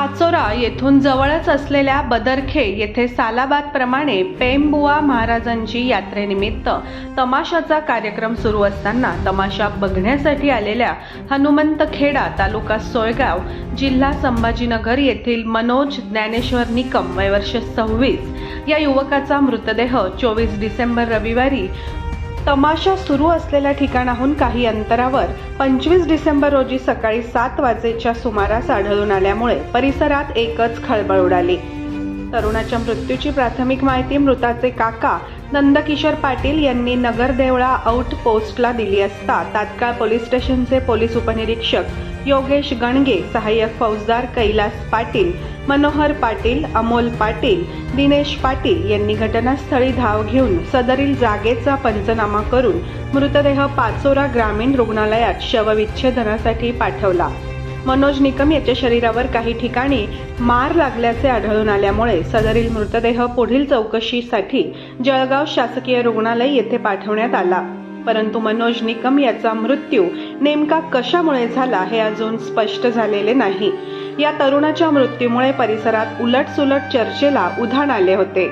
पाचोरा येथून जवळच असलेल्या बदरखे येथे सालाबादप्रमाणे पेंबुवा महाराजांची यात्रेनिमित्त तमाशाचा कार्यक्रम सुरू असताना तमाशा बघण्यासाठी आलेल्या हनुमंत खेडा तालुका सोयगाव जिल्हा संभाजीनगर येथील मनोज ज्ञानेश्वर निकम वयवर्ष सव्वीस. या युवकाचा मृतदेह चोवीस डिसेंबर रविवारी तमाशा सुरू असलेल्या ठिकाणाहून काही अंतरावर पंचवीस डिसेंबर रोजी सकाळी सात वाजेच्या सुमारास आढळून आल्यामुळे परिसरात एकच खळबळ उडाली. तरुणाच्या मृत्यूची प्राथमिक माहिती मृताचे काका नंदकिशोर पाटील यांनी नगरदेवळा आउट पोस्टला दिली असता. तात्काळ पोलीस स्टेशनचे पोलीस उपनिरीक्षक योगेश गणगे सहाय्यक फौजदार कैलास पाटील मनोहर पाटील अमोल पाटील दिनेश पाटील यांनी घटनास्थळी धाव घेऊन सदरील जागेचा पंचनामा करून मृतदेह पाचोरा ग्रामीण रुग्णालयात शवविच्छेदनासाठी पाठवला. मनोज निकम याच्या शरीरावर काही ठिकाणी मार लागल्याचे आढळून आल्यामुळे सदरील मृतदेह पुढील चौकशीसाठी जळगाव शासकीय रुग्णालय येथे पाठवण्यात आला. परंतु मनोज निकम याचा मृत्यू नेमका कशामुळे झाला हे अजून स्पष्ट झालेले नाही. या तरुणाच्या मृत्यूमुळे परिसरात उलटसुलट चर्चेला उधाण आले होते.